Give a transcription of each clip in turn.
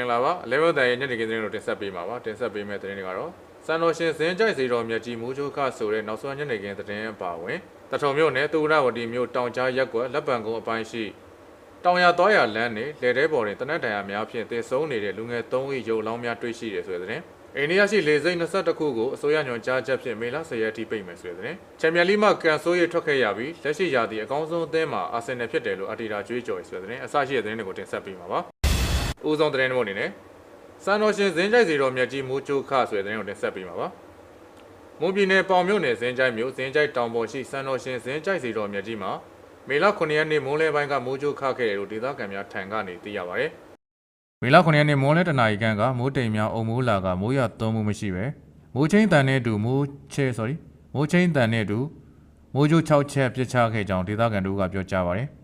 င်္ဂလာပါအလဲဝဲတန်ရဲ့ညနေခင်းသတင်းကိုတင်ဆက်ပေးမှာပါတင်ဆက်ပေးမယ့်သတင်းတွေကတော့စံတော်ရှင်ဇင်းကြိုက်စီတော်မြတ်ကြီးမူချိုခဆိုတဲ့နောက်ဆုံးညနေခင်းသတင်းအပါဝင်တထုံမြို့နယ်တူရဝတီမြို့တောင်ကြားရက်ကွက်လက်ပံကုန်းအပိုင်းရှိတောင်ရသွားရလမ်းနေလေတဲပေါ်တွင်တနက်တန်ရများဖြင့်တင်ဆုံးနေတဲ့လူငယ်3ဦးရုပ်လောင်းများတွေ့ရှိတယ်ဆိုတဲ့သတင်းအိန္ဒိယရှိလေစိတ်22ခုကိုအစိုးရညွှန်ကြားချက်ဖြင့်မေလ10ရက်ထိပိတ်မယ်ဆိုတဲ့သတင်းချန်ပီယံလိမှကန်ဆိုးရထွက်ခဲ့ရပြီးလက်ရှိရာသီအကောင်းဆုံးအသင်းမှာအာဆင်နယ်ဖြစ်တယ်လို့အတီတာကြွေးကြော်ဆိုတဲ့သတင်းအစရှိတဲ့သတင်းတွေကိုတင်ဆက်ပေးမှာပါ ဦးဆုံးသတင်းတွေအနေနဲ့စံတော်ရှင်ဇင်းကြိုက်စီတော်မြတ်ကြီးမူချိုခဆိုတဲ့တဲ့ရင်ကိုတင်ဆက်ပေးမှာပါ။မွန်ပြည်နယ်ပေါင်မြို့နယ်ဇင်းကြိုက်မြို့ဇင်းကြိုက်တောင်ပေါ်ရှိစံတော်ရှင်ဇင်းကြိုက်စီတော်မြတ်ကြီးမှာမေလ9ရက်နေ့မိုးလဲပိုင်းကမူချိုခခဲ့တယ်လို့ဒေသခံများထံကနေသိရပါဗျ။မေလ9ရက်နေ့မိုးလဲတနာရီခန့်ကမိုးတိမ်များအုံမိုးလာကမိုးရသွန်းမှုမရှိပဲမိုးချင်းတန်နဲ့အတူမိုးချဲ sorry မိုးချင်းတန်နဲ့အတူမိုးချို6ချက်ပြစ်ချခဲ့ကြောင်းဒေသခံတို့ကပြောကြားပါဗျ။၎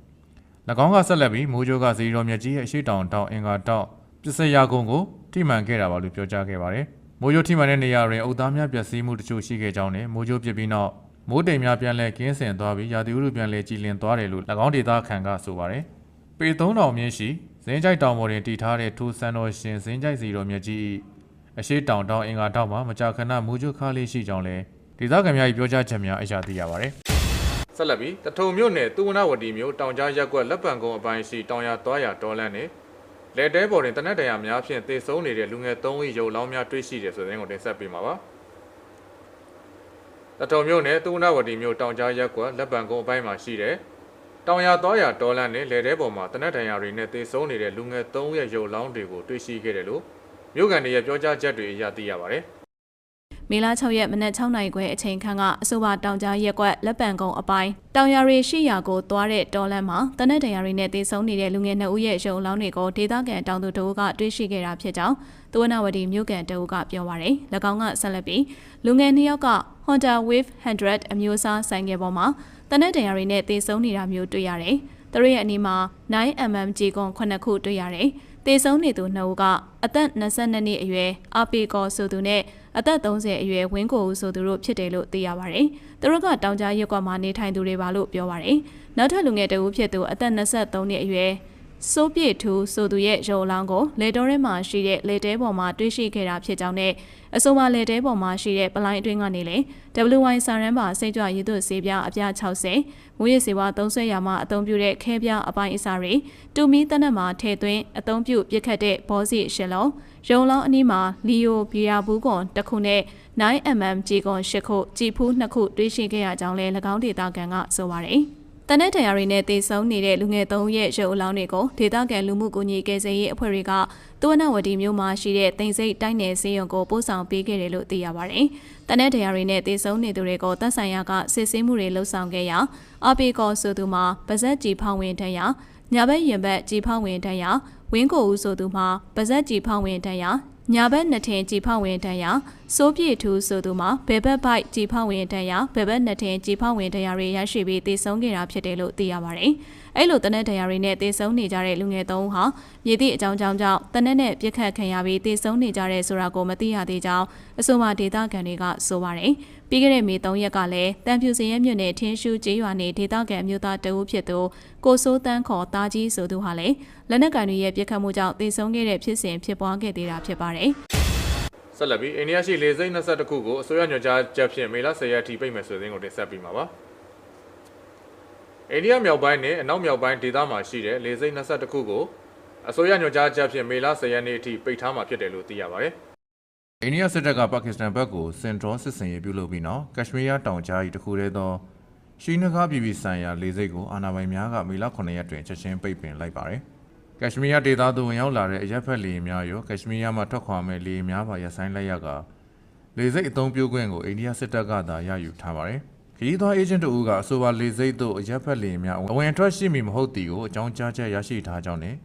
င်းကဆက်လက်ပြီးမိုးချိုကစီတော်မြတ်ကြီးရဲ့အရှိတောင်တောင်အင်္ဂါတောင်ပစ္စယကုန်းကိုထိမှန်ခဲ့တာပါလို့ပြောကြားခဲ့ပါတယ်။မိုးချိုထိမှန်တဲ့နေရာတွင်အုတ်သားများပျက်စီးမှုတချို့ရှိခဲ့ကြောင်းနဲ့မိုးချိုပြစ်ပြီးနောက်မိုးတိမ်များပြန်လည်ကင်းစင်သွားပြီးရာသီဥတုပြန်လည်ကြည်လင်သွားတယ်လို့၎င်းဒေသခံကဆိုပါတယ်။ပေ3000မြင့်ရှိဇင်းကြိုက်တောင်ပေါ်တွင်တည်ထားတဲ့ထိုးစံတော်ရှင်ဇင်းကြိုက်စီတော်မြတ်ကြီး၏အရှိတောင်တောင်အင်္ဂါတောင်မှာမကြာခဏမိုးချိုခါလေးရှိကြောင်းလည်းဒေသခံများ၏ပြောကြားချက်များအရာသိရပါတယ်။ ဆက်လက်ပြီးတထုံမြို့နယ်သူဝနဝတီမြို့တောင်ကြားရက်ကွက်လက်ပံကုန်းအပိုင်းရှိတောင်ရသွားရတော်လန်းနဲ့လက်တဲပေါ်တွင်တနက်တရာများဖြင့်သေဆုံးနေတဲ့လူငယ်3ဦးရုပ်လောင်းများတွေ့ရှိတယ်ဆိုတဲ့ကိုတင်ဆက်ပေးမှာပါတထုံမြို့နယ်သူဝနဝတီမြို့တောင်ကြားရက်ကွက်လက်ပံကုန်းအပိုင်းမှာရှိတဲ့တောင်ရသွားရတော်လန်းနဲ့လက်တဲပေါ်မှာတနက်တရာတွေနဲ့သေဆုံးနေတဲ့လူငယ်3ဦးရဲ့ရုပ်လောင်းတွေကိုတွေ့ရှိခဲ့တယ်လို့မြို့ကန်တွေရဲ့ပြောကြားချက်တွေအရသိရပါတယ် မေလ6ရက်မနက်6နာရီခွဲအချိန်ခန့်ကအဆိုပါတောင်ကြားရက်ကွက်လက်ပံကုန်းအပိုင်းတောင်ရရီရှိရာကိုသွားတဲ့တော်လန်မှာတနက်တရာရီနဲ့တေဆုံးနေတဲ့လူငယ်2ဦးရဲ့ရုံအလောင်းတွေကိုဒေသခံတောင်သူတို့ကတွေ့ရှိခဲ့တာဖြစ်ကြောင်းသဝနဝတီမြို့ကန်တို့ကပြောပါရယ်၎င်းကဆက်လက်ပြီးလူငယ်2ယောက်က Honda Wave 100အမျိုးအစားဆိုင်ကယ်ပေါ်မှာတနက်တရာရီနဲ့တေဆုံးနေတာမျိုးတွေ့ရတယ်။သူတို့ရဲ့အနီးမှာ 9mm ကြီးကွန်9ခုတွေ့ရတယ်။တေဆုံးနေသူ2ဦးကအသက်22နှစ်အရွယ်အပီကောဆိုသူနဲ့ အသက်30အရွယ်ဝင်းကိုဦးဆိုသူတို့ဖြစ်တယ်လို့သိရပါတယ်။သူတို့ကတောင်ကြားရက်ကွက်မှာနေထိုင်သူတွေပါလို့ပြောပါတယ်။နောက်ထပ်လူငယ်တဦးဖြစ်သူအသက်23နှစ်အရွယ် စိုးပြည့်ထူဆိုသူရဲ့ရုံအလောင်းကိုလေတော်ထဲမှာရှိတဲ့လေတဲပေါ်မှာတွေ့ရှိခဲ့တာဖြစ်ကြောင်းနဲ့အဆိုပါလေတဲပေါ်မှာရှိတဲ့ပလိုင်းအတွင်းကနေလေ WY စာရန်ပါစိတ်ကြွရည်သွဆေးပြားအပြား60မူရည်စေဝါသုံးဆွဲရာမှာအသုံးပြုတဲ့ခဲပြားအပိုင်းအစားတွေတူမီတနက်မှာထည့်သွင်းအသုံးပြုပြစ်ခတ်တဲ့ဘောစီရှစ်လုံးရုံလောင်းအနီးမှာလီယိုဘီယာဘူးကွန်တစ်ခုနဲ့ 9mm ကြီးကွန်၈ခုကြည်ဖူး2ခုတွေ့ရှိခဲ့ရကြောင်းလည်း၎င်းဒေတာကန်ကဆိုပါတယ် တနက်တရာရီနဲ့တေဆုံးနေတဲ့လူငယ်၃ရဲ့ရုပ်အလောင်းတွေကိုဒေသခံလူမှုကူညီကယ်ဆယ်ရေးအဖွဲ့တွေကသွဝနဝတီမြို့မှာရှိတဲ့တင်စိတ်တိုင်းနယ်စေးရုံကိုပို့ဆောင်ပေးခဲ့တယ်လို့သိရပါတယ်။တနက်တရာရီနဲ့တေဆုံးနေသူတွေကိုတပ်ဆိုင်ရာကစစ်ဆေးမှုတွေလှုပ်ဆောင်ခဲ့ရာအပီကောဆိုသူမှာပါဇက်ကြီးဖောင်းဝင်တန်းရာညာဘက်ရင်ဘက်ကြီးဖောင်းဝင်တန်းရာဝင်းကိုဦးဆိုသူမှာပါဇက်ကြီးဖောင်းဝင်တန်းရာညာဘက်နှစ်ထင်ကြည်ဖောက်ဝင်တန်းရာ စိုးပြည့်ထူးဆိုသူမှာဘယ်ဘက်ဘိုက်ကြည်ဖောက်ဝင်တန်းရာဘယ်ဘက်နှစ်ထင်ကြည်ဖောက်ဝင်တန်းရာတွေရရှိပြီးတည်ဆုံးခဲ့တာဖြစ်တယ်လို့သိရပါတယ်။အဲ့လိုတနက်တရာတွေနဲ့တည်ဆုံးနေကြတဲ့လူငယ်သုံးဦးဟာမြေသည့်အကြောင်းကြောင့်ကြောင့်တနက်နဲ့ပြစ်ခတ်ခံရပြီးတည်ဆုံးနေကြတဲ့ဆိုတာကိုမသိရသေးကြောင်းအဆိုပါဒေသခံတွေကဆိုပါတယ်။ပြီးခဲ့တဲ့မေ3ရက်ကလည်းတန်ဖြူစင်ရဲမြို့နယ်ထင်းရှူကျေးရွာနေဒေသခံမျိုးသားတအုပ်ဖြစ်သူကိုစိုးတန်းခေါ်တာကြီးဆိုသူဟာလည်းလက်နက်ကန်တွေရဲ့ပြစ်ခတ်မှုကြောင့်တည်ဆုံးခဲ့တဲ့ဖြစ်စဉ်ဖြစ်ပွားခဲ့သေးတာဖြစ်ပါတယ်။ ဆက်လက်ပြီးအိန္ဒိယရှိလေစိတ်22ခုကိုအစိုးရညွှန်ကြားချက်ဖြင့်မေလ10ရက်ထိပိတ်မယ်ဆိုတဲ့ကိုတင်ဆက်ပေးမှာပါအိန္ဒိယမြောက်ပိုင်းနဲ့အနောက်မြောက်ပိုင်းဒေသမှာရှိတဲ့လေစိတ်22ခုကိုအစိုးရညွှန်ကြားချက်ဖြင့်မေလ10ရက်နေ့အထိပိတ်ထားမှာဖြစ်တယ်လို့သိရပါတယ်အိန္ဒိယစစ်တပ်ကပါကစ္စတန်ဘက်ကိုစင်ဒရောစစ်စင်ရေးပြုလုပ်ပြီးနောက်ကက်ရှမီးယားတောင်ကြား၏တခုတည်းသောရှိနဂါပြည်ပြည်ဆိုင်ရာလေစိတ်ကိုအာဏာပိုင်များကမေလ9ရက်တွင်ချက်ချင်းပိတ်ပင်လိုက်ပါတယ် ကက်ရှမီးယားဒေသသို့ဝင်ရောက်လာတဲ့အရက်ဖက်လေယာဉ်များရောကက်ရှမီးယားမှထွက်ခွာမဲ့လေယာဉ်များပါရပ်ဆိုင်းလိုက်ရကလေစိတ်အုံပြုခွင့်ကိုအိန္ဒိယစစ်တပ်ကသာရယူထားပါတယ်ခရီးသွားအေဂျင့်တို့ကအဆိုပါလေစိတ်သို့အရက်ဖက်လေယာဉ်များအဝင်အထွက်ရှိမည်မဟုတ်သည်ကိုအကြောင်းကြားချက်ရရှိထားကြောင်းနဲ့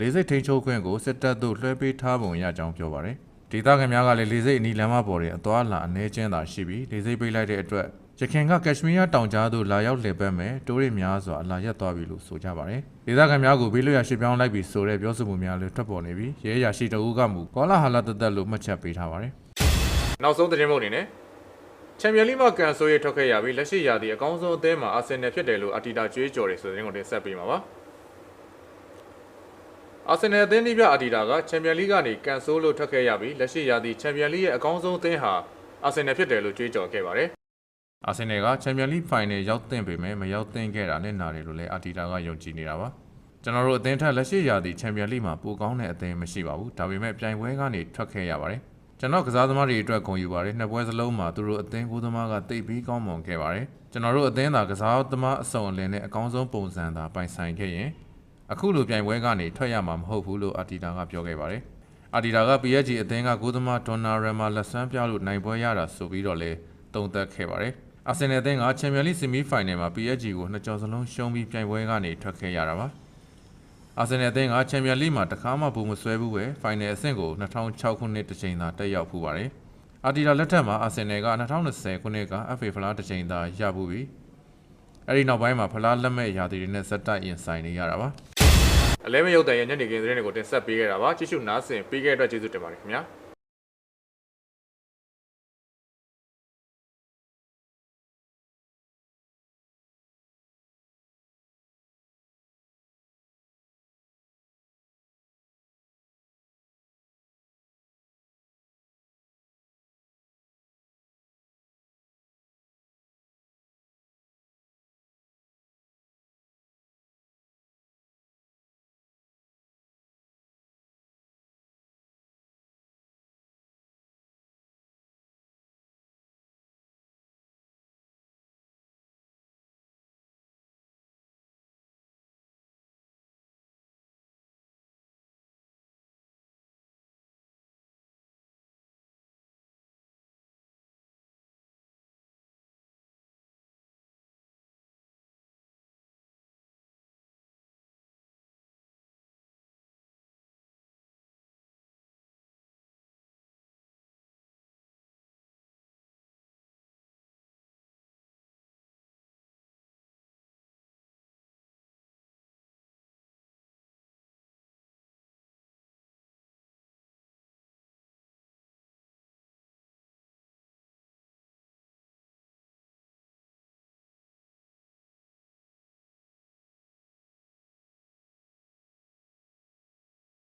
လေစိတ်ထိန်ချုပ်ခွင့်ကိုစစ်တပ်သို့လွှဲပေးထားပုံရကြောင်းပြောပါတယ်ဒေသခံများကလည်းလေစိတ်အနီးလမ်းမပေါ်တွင်အသွားအလာအနှဲကျင်းသာရှိပြီးလေစိတ်ပိတ်လိုက်တဲ့အတွက် ရခိုင်ကကက်ရှမီးယားတောင်ကြားသို့လာရောက်လည်ပတ်မယ်တိုးရစ်များစွာအလာရက်သွားပြီလို့ဆိုကြပါတယ်ဒေသခံများကိုဘေးလွတ်ရာရွှေ့ပြောင်းလိုက်ပြီးဆိုတဲ့ပြောဆိုမှုများလည်းထွက်ပေါ်နေပြီးရဲရရှိတအူးကမူကောလာဟာလာတသက်လို့မှတ်ချက်ပေးထားပါတယ်နောက်ဆုံးသတင်းပုံအနေနဲ့ချန်ပီယံလိမကန်ဆိုရထွက်ခဲ့ရပြီးလက်ရှိရာသီအကောင်းဆုံးအသင်းမှာအာဆင်နယ်ဖြစ်တယ်လို့အတီတာကြွေးကြော်တယ်ဆိုတဲ့သတင်းကိုတင်ဆက်ပေးမှာပါအာဆင်နယ်အသင်းဒီပြအာဒီတာကချန်ပီယံလိကနေကန်ဆိုးလို့ထွက်ခဲ့ရပြီးလက်ရှိရာသီချန်ပီယံလိရဲ့အကောင်းဆုံးအသင်းဟာအာဆင်နယ်ဖြစ်တယ်လို့ကြွေးကြော်ခဲ့ပါတယ်။ အာဆင်နယ်ကချန်ပီယံလိဖိုင်နယ်ရောက်သင့်ပေမဲ့မရောက်သင့်ခဲ့တာနဲ့နာတယ်လို့လည်းအာဒီတာကယုံကြည်နေတာပါ။ကျွန်တော်တို့အသင်းထက်လက်ရှိရာသီချန်ပီယံလိမှာပိုကောင်းတဲ့အသင်းမရှိပါဘူး။ဒါပေမဲ့ပြိုင်ပွဲကနေထွက်ခဲ့ရပါတယ်။ကျွန်တော်ကစားသမားတွေအတွက်ဂုဏ်ယူပါတယ်နှစ်ပွဲစလုံးမှာသူတို့အသင်းကိုယ်သမားကတိတ်ပြီးကောင်းမွန်ခဲ့ပါတယ်ကျွန်တော်တို့အသင်းသာကစားသမားအစုံအလင်နဲ့အကောင်းဆုံးပုံစံသာပိုင်ဆိုင်ခဲ့ရင်အခုလိုပြိုင်ပွဲကနေထွက်ရမှာမဟုတ်ဘူးလို့အာတီတာကပြောခဲ့ပါတယ်အာတီတာက PSG အသင်းကကိုယ်သမားဒေါ်နာရမာလက်ဆန်းပြလို့နိုင်ပွဲရတာဆိုပြီးတော့လဲတုံ့သက်ခဲ့ပါတယ် အာဆင်နယ်အသင်းကချန်ပီယံလိဆီမီဖိုင်နယ်မှာ PSG ကိုနှစ်ကြော်စလုံးရှုံးပြီးပြိုင်ပွဲကနေထွက်ခဲ့ရတာပါအာဆင်နယ်အသင်းကချန်ပီယံလိမှာတခါမှပုံမဆွဲဘူးပဲဖိုင်နယ်အဆင့်ကို2006ခုနှစ်တစ်ချိန်သာတက်ရောက်ဖူးပါတယ်။အာတီတာလက်ထက်မှာအာဆင်နယ်က2020ခုနှစ်က FA ဖလားတစ်ချိန်သာရဖူးပြီးအဲဒီနောက်ပိုင်းမှာဖလားလက်မဲ့ရာသီတွေနဲ့ဇက်တိုက်ရင်ဆိုင်နေရတာပါ။အလဲမရုပ်တန်ရဲ့ညနေခင်းသတင်းတွေကိုတင်ဆက်ပေးခဲ့တာပါ။ကြည့်ရှုနားဆင်ပေးခဲ့တဲ့အတွက်ကျေးဇူးတင်ပါတယ်ခင်ဗျာ။